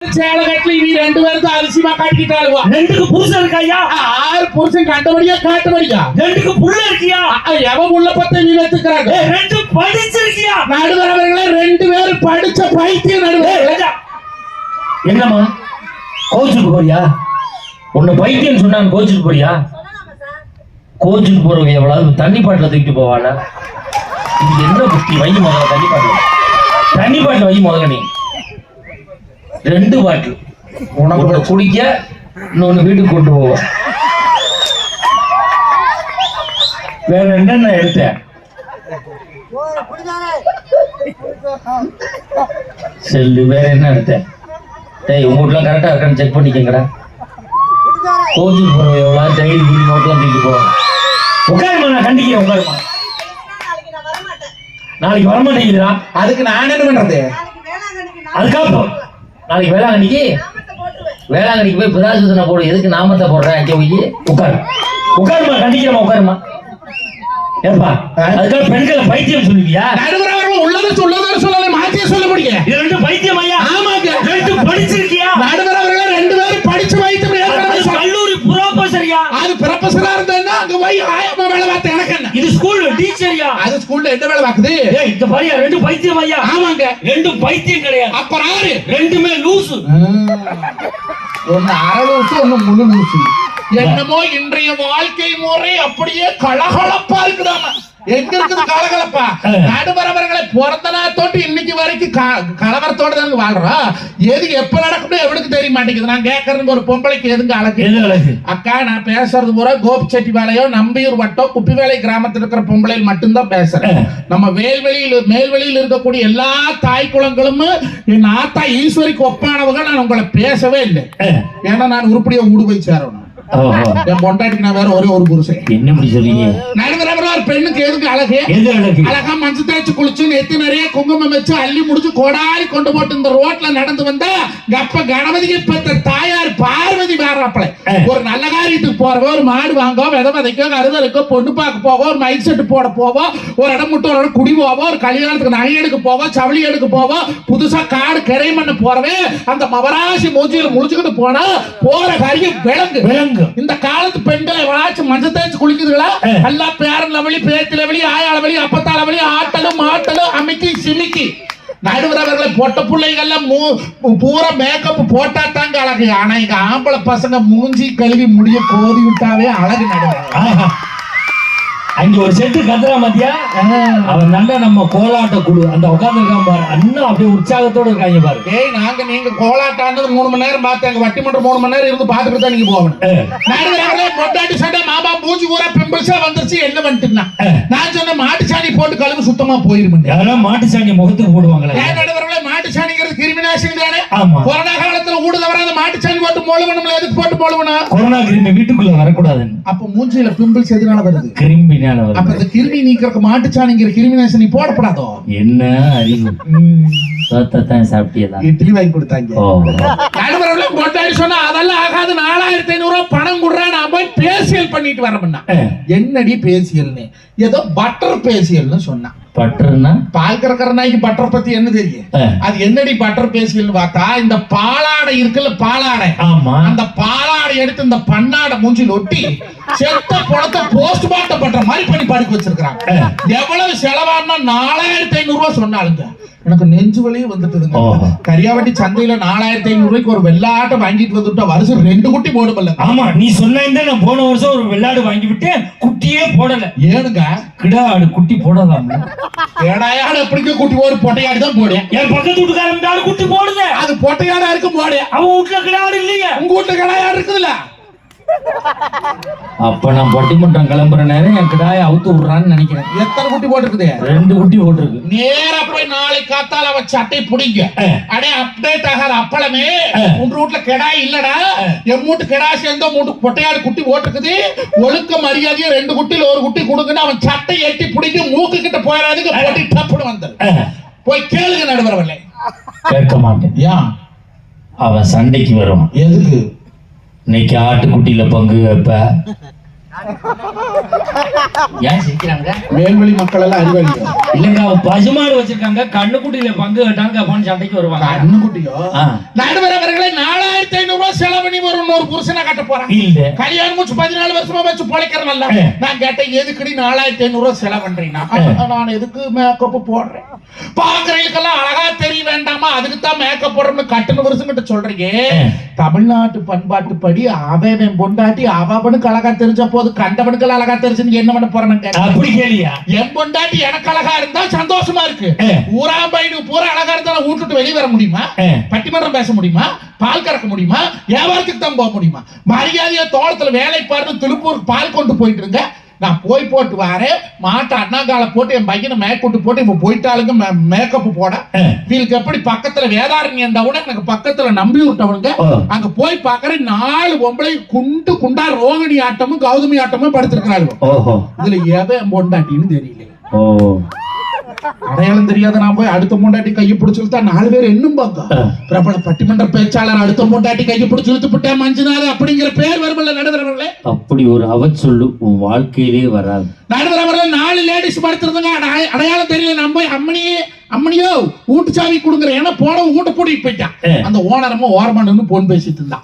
சேலை கட்டல இனி ரெண்டு பேருக்கு அரிசிமா காட்டிக்கிட்டாளுவா? ரெண்டுக்கு புருஷன் இருக்காயா? ஆறு புருஷன் கண்டபடியா காட்டபடியா? ரெண்டுக்கு புள்ள இருக்கியா? எவன் உள்ள பத்த நீ வச்சுக்கிறாங்க ரெண்டு படிச்சிருக்கியா? நடுவரவர்களே ரெண்டு பேரும் படிச்ச பைத்தியம் நடுவர் என்னம்மா? கோச்சுக்கு போறியா? உன்னை பைத்தியம் சொன்னான் கோச்சுக்கு போறியா? கோச்சுக்கு போறவங்க எவ்வளவு தண்ணி பாட்டில தூக்கிட்டு போவாளா இது என்ன புத்தி? வை முதல்ல தண்ணி பாட்டில். தண்ணி பாட்டில் வை முதல்ல நீ. ரெண்டு பாட்டில் உனக்கு குடிக்க இன்னொன்னு வீட்டுக்கு கொண்டு போவோம் வேற என்னென்ன எடுத்தேன் செல்லு வேற என்ன எடுத்தேன் டேய் உங்க வீட்டுல கரெக்டா இருக்கான்னு செக் பண்ணிக்கங்கடா. கோச்சுக்கு போறவங்க எவ்வளோ டைரி கூலி நோட்டெல்லாம் தூக்கிட்டு போவாங்க உட்காருமா நான் கண்டிக்கிறேன் உட்காருமா நாளைக்கு வரமாட்டேங்குதுடா. அதுக்கு நான் என்ன பண்றது அதுக்காக நாளைக்கு வேளாங்கண்ணிக்கு? வேளாங்கண்ணிக்கு போய் பிராசுதனை போடு. எதுக்கு நாமத்தை போடுறேன் அங்கே போய் உட்காரு. உட்காருமா கண்டிக்கிறமா உட்காருமா. ஏப்பா அதுக்காக பெண்களை பைத்தியம் சொல்லுவியா? நடுவரவர்கள் உள்ளதை சொல்லதை சொல்லலை மாத்தியே சொல்ல முடியும் இது ரெண்டு பைத்தியம் ஐயா. ஆமாங்க. ரெண்டு படிச்சிருக்கியா? நடுவரவர்களே ரெண்டு பேரும் படிச்சு வைத்து கல்லூரி புரோபசரியா அது ப்ரொஃபஸரா இருந்தா அங்க போய் ஆயமா வேலை பார்த்த எனக்கு இது ஸ்கூல் டீச்சரியா அது ஸ்கூல்ல என்ன வேலை பார்க்குது? ஏய் இந்த பாரியா ரெண்டு பைத்தியம் ஐயா. ஆமாங்க. ரெண்டு பைத்தியம் கிடையாது. அப்புறம் ஆறு ரெண்டுமே லூசு. ஒன்னு அரை லூசு ஒன்னு முழு லூசு. என்னமோ இன்றைய வாழ்க்கை முறை அப்படியே கலகலப்பா இருக்குதாமா? எங்க இருக்குது கலகலப்பா நடுவரவர்களை பிறந்த நாத்தோட்டு இன்னைக்கு வரைக்கும் கலவரத்தோட தான் வாழ்றோம். எது எப்ப நடக்கணும் எவனுக்கு தெரிய மாட்டேங்குது. நான் கேட்கறதுக்கு ஒரு பொம்பளைக்கு எதுங்க அழகு? அக்கா நான் பேசுறது பூரா கோபிச்செட்டிபாளையம் நம்பியூர் வட்டம் குப்பிவேலை கிராமத்தில் இருக்கிற பொம்பளையில் மட்டும்தான் பேசுறேன். நம்ம வேல்வெளியில் மேல்வெளியில் இருக்கக்கூடிய எல்லா தாய் குளங்களும் என் ஆத்தா ஈஸ்வரிக்கு ஒப்பானவங்க. நான் உங்களை பேசவே இல்லை. ஏன்னா நான் உருப்படியா ஊடு போய் சேரணும். என் பொண்டாட்டிக்கு நான் வேற ஒரே ஒரு புருஷன். என்ன இப்படி சொல்றீங்க? நடுவரவர் ஒரு பெண்ணுக்கு எதுக்கு அழகு? எது அழகு? அழகா மஞ்சு தேய்ச்சி குளிச்சு நெத்தி நிறைய குங்குமம் வச்சு அள்ளி முடிச்சு கொடாரி கொண்டு போட்டு இந்த ரோட்ல நடந்து வந்தா கப்ப கணபதிக்கு தாயார் பார்வதி வேறாப்பல ஒரு நல்ல காரியத்துக்கு போறவோ ஒரு மாடு வாங்க விதை விதைக்கோ கருதலுக்கோ பொண்ணு பார்க்க போவோம் ஒரு மைக் செட்டு போட போவோம் ஒரு இடம் மட்டும் ஒரு இடம் குடி போவோம் ஒரு கல்யாணத்துக்கு நகை எடுக்க போவோம் சவளி எடுக்க போவோம் புதுசா காடு கிரை பண்ண போறவே அந்த மவராசி மூஞ்சியில முடிச்சுக்கிட்டு போனா போற காரியம் விளங்கு. இந்த காலத்து பெண்களை எவனாச்சும் மஞ்சள் தேய்ச்சி குளிக்குதுங்களா? எல்லாம் பேரன் லவலி பேத்து லவலி ஆயா லவலி அப்பத்தா லவலி ஆட்டலும் மாட்டலும் அமிக்கி சிமிக்கி. நடுவரவர்களை பொட்ட பிள்ளைகள்ல பூரா மேக்கப் போட்டா தாங்க அழகு. ஆனா இங்க ஆம்பளை பசங்க மூஞ்சி கழுவி முடிய கோதி விட்டாவே அழகு நடுவர். அங்க ஒரு செட்டு கத்துறா மத்தியா அவன் நல்ல நம்ம கோலாட்ட குழு அந்த உட்கார்ந்து இருக்கான் பாரு. அண்ணன் அப்படியே உற்சாகத்தோட இருக்காங்க பாரு. ஏய் நாங்க நீங்க கோலாட்டானது மூணு மணி நேரம் பார்த்து எங்க வட்டி மட்டும் மூணு மணி நேரம் இருந்து பார்த்துட்டு தான் நீங்க போகணும். நடுவரவர்களே பொட்டாட்டி சண்டை மாமா மூஞ்சி பூரா பிம்பிள்ஸா வந்துருச்சு. என்ன வந்துட்டுனா நான் சொன்ன மாட்டு சாணி போட்டு கழுவு சுத்தமா போயிருமுங்க யாரா மாட்டு சாணி முகத்துக்கு போடுவாங்களே. ஏன் நடுவர்களே மாட்டு சாணிங்கிறது கிருமி நாசினி தானே கொரோனா காலத்துல ஊடு தவறாத சாணி போட்டு மொழுவணும்ல எதுக்கு போட்டு மொழுவணும் கொரோனா கிருமி வீட்டுக்குள்ள வரக்கூடாதுன்னு. அப்ப மூஞ்சில பிம்பிள்ஸ் எதனால வருது? கிருமினால அப்ப வருது இந்த கிருமி நீக்கிறதுக்கு போடப்படாதோ? என்ன அறிவு? சோத்தான் சாப்பிட்டியதா? இட்லி வாங்கி கொடுத்தாங்க. பொட்டாடி சொன்னா அதெல்லாம் ஆகாது நாலாயிரத்தி ஐநூறு ரூபாய் பணம் கொடுறா நான் போய் பேசியல் பண்ணிட்டு வரமுன்னா. என்னடி பேசியல்னு? ஏதோ பட்டர் பேசியல்னு சொன்னான். பட்டர்னா? பால் கறக்கிற நாய்க்கு பட்டர் பத்தி என்ன தெரியும்? அது என்னடி பட்டர் பேசியல்னு பார்த்தா இந்த பாலாடை இருக்குல்ல பாலாடை. ஆமா. அந்த பாலாடை எடுத்து இந்த பண்ணாடை மூஞ்சில் ஒட்டி செத்த பணத்தை போஸ்ட்மார்ட்டம் பண்ற மாதிரி பண்ணி படுக்க வச்சிருக்காங்க எவ்வளவு செலவானா நாலாயிரத்தி ஐநூறு ரூபாய் சொன்னாலுங்க எனக்கு நெஞ்சு வலியும் வந்துட்டுதுங்க. கரியாவட்டி சந்தையில நாலாயிரத்தி ஐநூறு ரூபாய்க்கு ஒரு வெள்ளாட்டை வாங்கிட்டு வந்துட்டா வருஷம் ரெண்டு குட்டி போடுமல்ல. ஆமா நீ சொன்ன நான் போன வருஷம் ஒரு வெள்ளாடு வாங்கி விட்டேன் குட்டியே போடல. ஏனுங்க? கிடா ஆடு குட்டி போடலாம் ஏடாயாடு எப்படிங்க குட்டி ஒரு பொட்டையாடு தான் போடு என் பக்கத்து வீட்டுக்காரன் குட்டி போடுதே. அது பொட்டையாடா இருக்கு போடு. அவன் வீட்டுல கிடாடு இல்லையே. உங்க வீட்டுல கடாயாடு இருக்குதுல்ல? அப்ப நான் பட்டிமன்றம் கிளம்புற நேரம் என் கிடாய அவுத்து விடுறான்னு நினைக்கிறேன். எத்தனை குட்டி போட்டுருக்குது? ரெண்டு குட்டி போட்டிருக்கு. நேரா போய் நாளை காத்தால அவ சட்டை பிடிங்க. அடே அப்டேட் ஆகாத அப்பளமே. அஹ். உங்க வீட்டுல கிடா இல்லடா. என் மூட்டு கிடா சேர்ந்தோ மூட்டு பொட்டையாடு குட்டி போட்டுருக்குது. ஒழுக்க மரியாதையா ரெண்டு குட்டியில ஒரு குட்டி கொடுக்குன்னு அவன் சட்டை எட்டி பிடிக்க மூக்கு கிட்ட போயிடாதுக்கு போட்டி டப்புன்னு வந்துரு அஹ், போய் கேளுங்க நடுவரவில்லை கேட்க மாட்டேன். ஏன் அவன் சண்டைக்கு வரும் எதுக்கு? இன்னைக்கு ஆட்டுக்குட்டியில பங்கு வைப்ப? ஏன் சிரிக்கிறாங்க? மக்கள் எல்லாம் அறிவாளிகள் இல்லைங்க அவன் பசுமாடு வச்சிருக்காங்க. கண்ணுக்குட்டியில பங்கு கேட்டாங்க சண்டைக்கு வருவாங்க. கண்ணுக்குட்டியோ? ஆ. நடுவர் அவர்களே நாலாயிரத்தி ஐநூறு ரூபாய் செலவு பண்ணி ஒரு இன்னொரு புருஷனை கட்ட போறான் இல்ல. கல்யாணம் முடிச்சு பதினாலு வருஷமா வச்சு பொழைக்கிறனல்ல. நான் கேட்டேன் எதுக்குடி நாலாயிரத்தி ஐநூறு ரூபாய் செலவு பண்றீங்கன்னா நான் எதுக்கு மேக்கப் போடுறேன்? பாக்குறதுக்கெல்லாம் அழகா தெரிய வேண்டாமா? அதுக்கு தான் மேக்கப் போடுறோம்னு கட்டுன வருஷம் கிட்ட சொல்றீங்க. தமிழ்நாட்டு பண்பாட்டு படி அவன் பொண்டாட்டி அவனுக்கு அழகா தெரிஞ்ச போது கண்டவனுக்கு அழகா தெரிஞ்சு என்ன பண்ண போறேன்னு கேட்டேன் அப்படி கேளியா? என் பொண்டாட்டி எனக்கு அழகா இருந்தா சந்தோஷமா இருக்கு. ஊரா பையனுக்கு பூரா அழகா இருந்தா நான் வீட்டுட்டு வெளியே வர முடியுமா. பட்டிமன்றம் பேச முடியுமா? பால் கறக்க முடியுமா? வியாபாரத்துக்கு தான் போக முடியுமா? மரியாதையா தோட்டத்துல வேலை பார்த்து திருப்பூருக்கு பால் கொண்டு போயிட்டு இருங்க நான் போய் போட்டு வரேன். மாட்டை அண்ணாங்கால போட்டு என் பையனை மேற்கொண்டு போட்டு இப்ப போயிட்டாளுங்க மேக்கப் போட. ஆ. இவங்களுக்கு எப்படி பக்கத்துல வேதாரண்யம் இருந்தாவுன எனக்கு பக்கத்துல நம்பி விட்டவனுங்க. அங்க போய் பாக்குறேன். நாலு பொம்பளை குண்டு குண்டா ரோகிணி ஆட்டமும் கௌதமி ஆட்டமும் படுத்திருக்கிறாரு இதுல எவன் பொண்டாட்டின்னு தெரியல ஓ. அடையாளம் தெரியாத நான் போய் அடுத்த பொண்டாட்டி கையை பிடிச்சிருத்தா நாலு பேர் என்னும் பார்க்க. பிரபல பட்டிமன்ற பேச்சாளர் அடுத்த பொண்டாட்டி கையை பிடிச்சி இழுத்து விட்டா மஞ்சுநாள் அப்படிங்கிற பேர் வருமல்ல நடுவரவர்களே? அப்படி ஒரு அவச்சொல்லு உன் வாழ்க்கையிலே வராது. நடுவரவர்கள் நாலு லேடிஸ் படுத்திருந்தாங்க. அடைய- அடையாளம் தெரியல. நான் போய் அம்மனியே அம்மனியோ வீட்டு சாவி கொடுங்குற ஏன்னா போன வீட்டை பூட்டிட்டு போயிட்டான். அந்த ஓனரமா ஓரமா நின்னு போன் பேசிட்டு இருந்தான்.